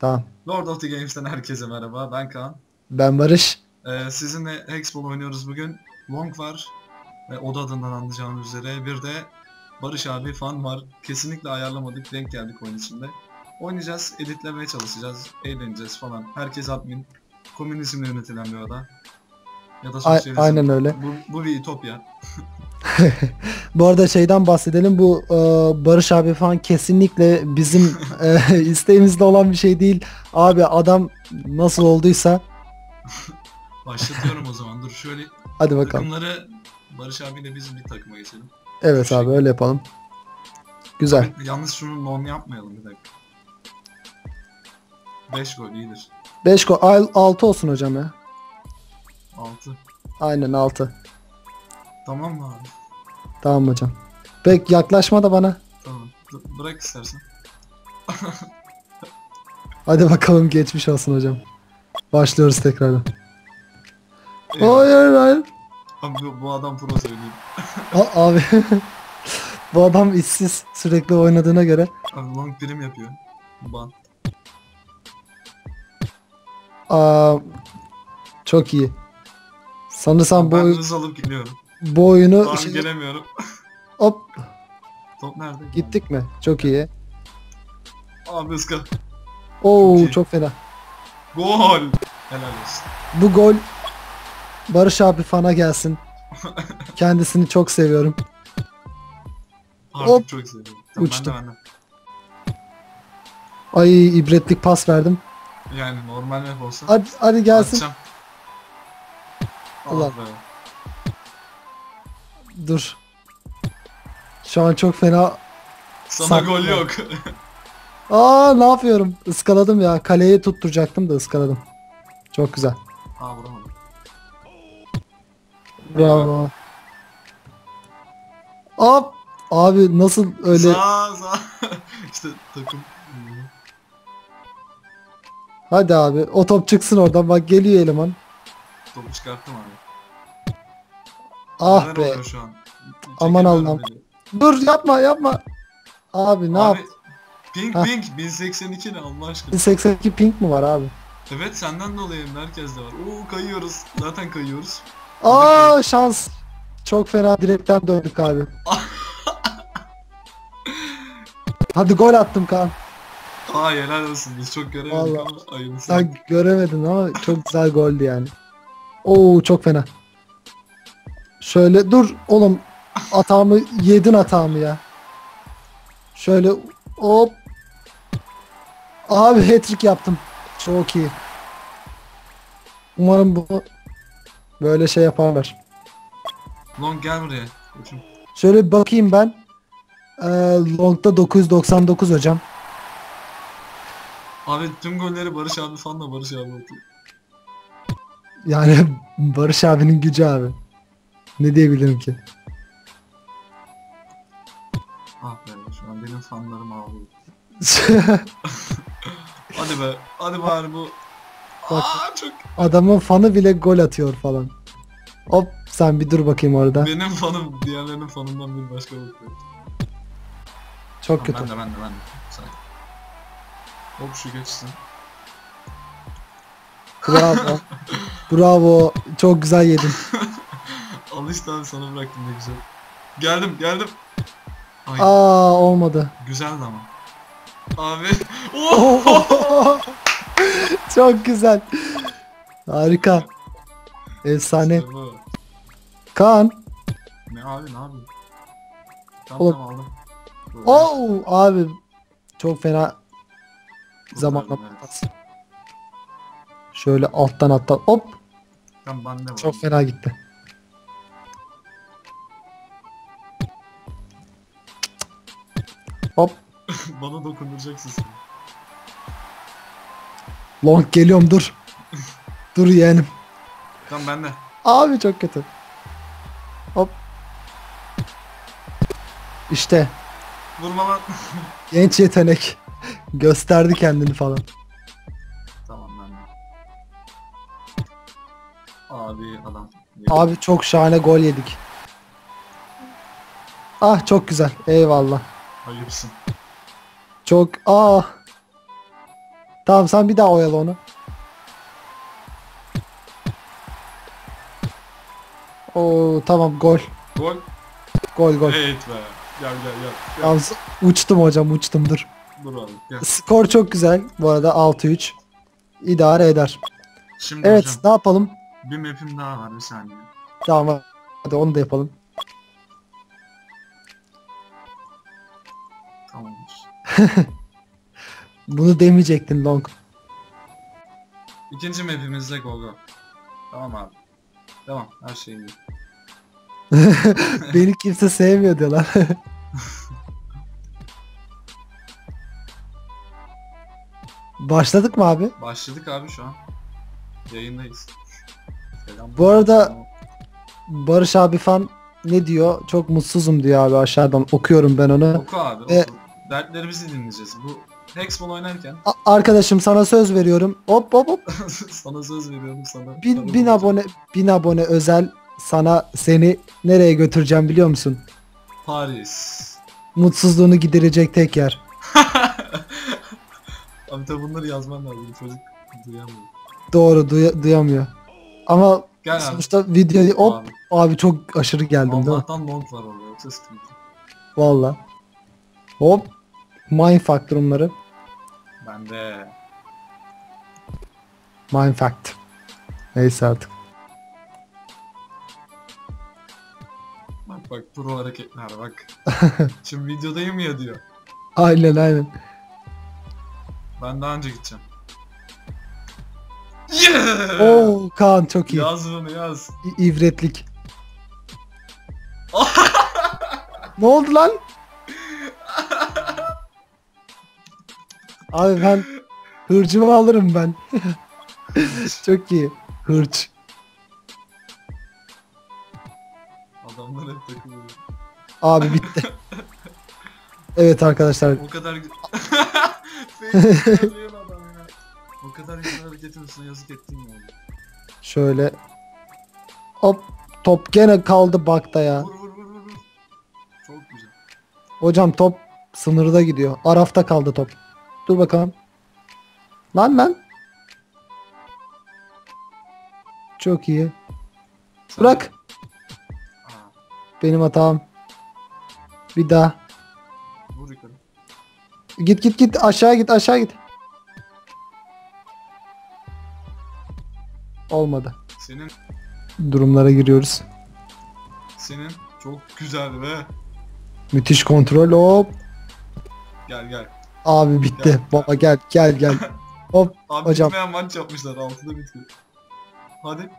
Tamam. Lord of the Games'ten herkese merhaba. Ben Kaan. Ben Barış. Ee, sizinle Hexball oynuyoruz bugün. Long var. Ve o da adından anlayacağınız üzere. Bir de Barış abi fan var. Kesinlikle ayarlamadık. Denk geldik oyun içinde. Oynayacağız. Editlemeye çalışacağız. Eğleneceğiz falan. Herkes admin. Komünizmle yönetilen bir oda. Ya da A- sosyalizm. aynen öyle. Bu, bu bir ütopya. Bu arada şeyden bahsedelim. Bu e, Barış abi falan kesinlikle bizim e, isteğimizde olan bir şey değil. Abi adam nasıl olduysa Başlatıyorum o zaman. Dur şöyle hadi bakalım. takımları Barış abiyle biz bir takıma geçelim. Evet abi öyle yapalım. Güzel. Yalnız şunu non yapmayalım bir dakika. 5 gol iyidir. 5 gol 6 olsun hocam ya. 6. Aynen 6. Tamam mı abi? Tamam hocam. Pek yaklaşma da bana. Tamam. B- bırak istersen. Hadi bakalım geçmiş olsun hocam. Başlıyoruz tekrardan. Eyvallah. Hayır hayır. Abi bu, bu adam pro söyleyeyim. A- abi. Bu adam işsiz sürekli oynadığına göre. Abi long prim yapıyor. Ban. Aa, çok iyi. Sanırsam bu, ben hız alıp gidiyorum. Bu oyunu Abi şey- gelemiyorum. hop Top nerede? gittik mi? Çok iyi. Abi ıska. Oo Çok iyi. çok fena. Gol. Helal olsun. Bu gol Barış abi fana gelsin. Kendisini çok seviyorum. Artık Hop. çok seviyorum. Tamam, Uçtu. Ben de, ben de. Ay ibretlik pas verdim. Yani normal map olsa. Hadi, hadi gelsin. Atacağım. Allah be. Dur. Şu an çok fena. Sana Sakla. gol yok. Aa ne yapıyorum? Iskaladım ya. Kaleye tutturacaktım da ıskaladım. Çok güzel. Aa vuramadım. Bravo. Hop. Abi nasıl öyle? Sağ sağ. işte takım. Hadi abi. O top çıksın oradan. Bak geliyor eleman. Topu çıkarttım abi. Ah be. şu an? Aman Allah'ım. Dur yapma yapma. Abi ne Abi, yap? Pink Heh. pink 1082 ne Allah aşkına. 82 ping mi var abi? Evet senden dolayı herkes de var. Oo kayıyoruz. Zaten kayıyoruz. Aa şans. Çok fena direkten döndük abi. Hadi gol attım Kaan. Aa helal olsun biz çok göremedik Vallahi. ama ayıbısı. Sen göremedin ama çok güzel goldü yani. Oo çok fena. Şöyle dur oğlum atağımı yedin atağımı ya. Şöyle hop. Abi hat-trick yaptım. Çok iyi. Umarım bu böyle şey yaparlar. Long gel buraya. Koçum. Şöyle bir bakayım ben. Ee, Long'da 999 hocam. Abi tüm golleri Barış abi fanla Barış abi atıyor. Yani Barış abinin gücü abi. Ne diyebilirim ki? Ah be şu an benim fanlarım ağlıyor. Hadi be. Hadi bari bu. Bak. Aa çok. Adamın fanı bile gol atıyor falan. Hop sen bir dur bakayım orada. Benim fanım diğerlerinin fanından bir başka bakıyor. Çok Tamam, kötü. Ben de ben de ben de. Sakin. Hop şu geçsin. Bravo. Bravo. Çok güzel yedin. Al işte abi sana bıraktım ne güzel. Geldim geldim. Ay Aa olmadı. güzeldi ama. Abi. Oh! Çok güzel. Harika. Efsane. İşte bu. Kaan. Ne abi ne yapayım? Tamam Oğlum. tamam aldım. Oo abi. Çok fena zamanla. Evet. Şöyle alttan alttan hop Tamam bende var. çok fena gitti. Hop Bana dokunduracaksın sen. long geliyorum dur. dur yeğenim. Tamam bende. Abi çok kötü. Hop. İşte Vurma lan. genç yetenek. Gösterdi kendini falan. tamam bende. Abi adam. Abi çok şahane gol yedik. Ah çok güzel. Eyvallah. Hayırsın. Çok ah. Tamam sen bir daha oyala onu. Oo tamam gol. Gol. Gol gol. Evet be. Gel gel gel. gel. Tamam, uçtum hocam uçtum dur. Dur abi gel. Skor çok güzel. Bu arada 6-3. İdare eder. Şimdi Evet hocam ne yapalım? bir map'im daha var bir saniye. Tamam hadi onu da yapalım. Tamamdır. Bunu demeyecektin Long. İkinci map'imizde go go. Tamam abi. Tamam her şey iyi. Beni kimse sevmiyor diyorlar. Başladık mı abi? Başladık abi şu an. Yayındayız. Selam. Bu arada Barış abi fan ne diyor? Çok mutsuzum diyor abi aşağıdan okuyorum ben onu. Oku abi oku. Dertlerimizi dinleyeceğiz. Bu Hexball oynarken A- arkadaşım sana söz veriyorum. Hop hop hop. sana söz veriyorum sana. Bin, bin abone bin abone özel sana seni nereye götüreceğim biliyor musun? Paris. Mutsuzluğunu giderecek tek yer. Abi tabi bunları yazman lazım. Çocuk duyamıyor. Doğru duya- duyamıyor. Ama Gel abi. sonuçta videoyu hop Abi. abi çok aşırı geldim değil mi? Allah'tan long var orada yoksa sıkıntı. Valla. Hop. Mindfuck durumları. Ben de Mindfact. Neyse artık. bak bak pro hareketler bak. Şimdi videodayım ya diyor. Aynen aynen. Ben daha önce gideceğim. Yeah! Oo Kaan çok iyi. Yaz bunu yaz. İ- İvretlik. ne oldu lan? Abi ben hırcımı alırım ben. çok iyi. Hırç. Adamlar hep takılıyor. Abi bitti. evet arkadaşlar. O kadar Facebook'ta adam ya. O kadar güzel hareketin üstüne yazık ettin ya. Şöyle. Hop. Top gene kaldı bakta ya. Vur vur vur vur. vur. Çok güzel. Hocam top sınırda gidiyor. Arafta kaldı top. Dur bakalım. Lan lan. Çok iyi. Bırak. Benim hatam. Bir daha. vur yukarı. Git git git aşağı git aşağı git. Olmadı. Senin Durumlara giriyoruz. senin çok güzel be. Müthiş kontrol hop. Gel gel. Abi bitti. Baba gel gel gel. Hop. Abi Hocam. bitmeyen maç yapmışlar. Altıda bitiyor. Hadi.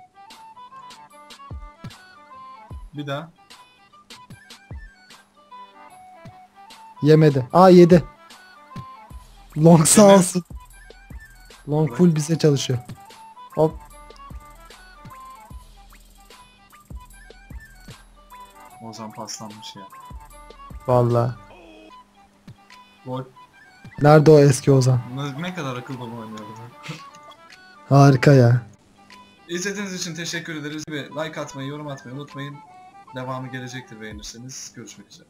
Bir daha. Yemedi. Aa yedi. Long sağ Yemedi. olsun. Long full bize çalışıyor. Hop. Ozan paslanmış ya. Vallahi. Gol. Nerede o eski Ozan? Ne, kadar akıl baba oynuyor bu. Harika ya. İzlediğiniz için teşekkür ederiz. Like atmayı, yorum atmayı unutmayın. Devamı gelecektir beğenirseniz. Görüşmek üzere.